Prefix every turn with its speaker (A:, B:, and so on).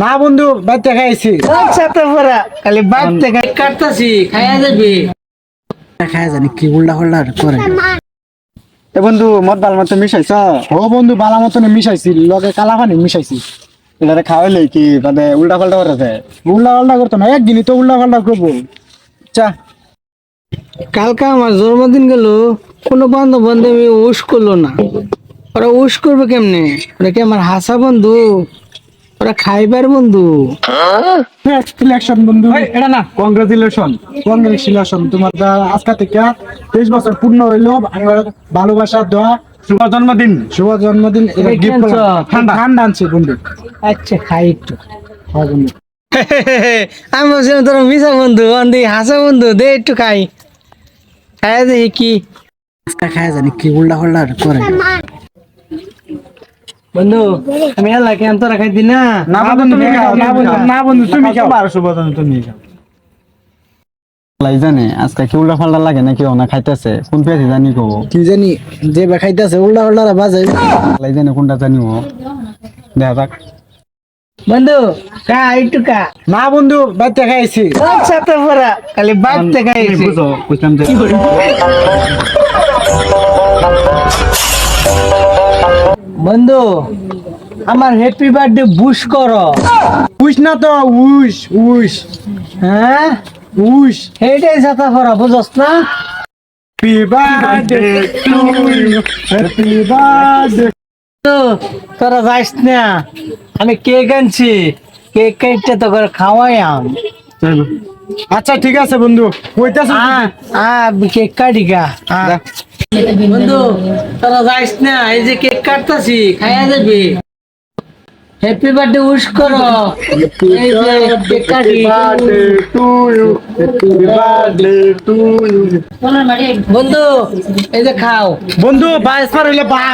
A: না বন্ধু বাচ্চা খাইছি।
B: খালি বাইর থেকে কাটতাছি খাইয়া যাবি।
A: খাই জানি কি উল্টা উল্টা করে।
C: এ বন্ধু মদ বাল মতো মিশাইছ?
A: ও বন্ধু বালা মতন মিশাইছি লগে কালা পানি মিশাইছি।
C: এটা খাওয়াইলে কি মানে উল্টা পাল্টা করে দেয়
A: উল্টা পাল্টা করতো না একদিনই তো উল্টা পাল্টা করব। চা
B: কালকে আমার জন্মদিন গেল কোনো বান্ধব বান্ধবী উস করল না। ওরা উস করবে কেমনে? ওরা কি আমার হাসা বন্ধু? ওরা খাইবার বন্ধু।
A: ইলেকশন বন্ধু।
C: এটা না। কংগ্রেচুলেশন
A: কংগ্রেচুলেশন তোমার দা আজকে থেকে তেইশ বছর পূর্ণ হইল ভালোবাসা দোয়া।
C: শুভ জন্মদিন।
A: শুভ জন্মদিন এটা গিফট ঠান্ডা। ঠান্ডা আনছি বন্ধু।
B: আচ্ছা খাই একটু।
A: হ্যাঁ বন্ধু।
B: আমি বলছিলাম তোর মিশা বন্ধু অন্দি হাসা বন্ধু দে একটু খাই। খাই দেখি কি।
A: আজকে খাই জানি কি উল্টা উল্টা করে
B: বন্ধু আমি এলা কেন তোরা খাইতি না।
A: না বন্ধু তুমি খাও না বন্ধু না বন্ধু তুমি খাও।
C: আর শুভ তুমি খাও। লাই জানে আজকে কি উল্টা পাল্টা লাগে নাকি ওনা খাইতেছে? কোন পেঁয়াজি জানি কব।
A: কি জানি যে বেখাইতেছে উল্টা উল্টা বাজে
C: লাই জানে কোনটা জানিব দেখা যাক।
B: বন্ধু খা একটু খা।
A: না বন্ধু বাচ্চা খাইছি
B: আচ্ছা তো পড়া খালি বাইর খাইছি
C: বুঝো বুঝলাম যে
B: বন্ধু আমার হ্যাপি বার্থডে বুশ করো।
A: উস না তো উস উস
B: হ্যাঁ?
A: উস
B: এইটাই ছাতা পড়া বুঝস না?
A: Happy birthday to you happy birthday
B: তোরা যাইস না আমি কেক আনছি কেক কেকটা তো করে খাওয়াই আম।
A: আচ্ছা ঠিক আছে বন্ধু কইতাছ
B: আ কেক কাটি গা। আ। বন্ধু, তোরা যাইস না, এই যে কেক কাটতাছি, খাইয়া যাবি। হ্যাপি বার্থডে উইশ করো। বন্ধু, এই যে খাও।
A: বন্ধু, বাইশ পার হইলে বা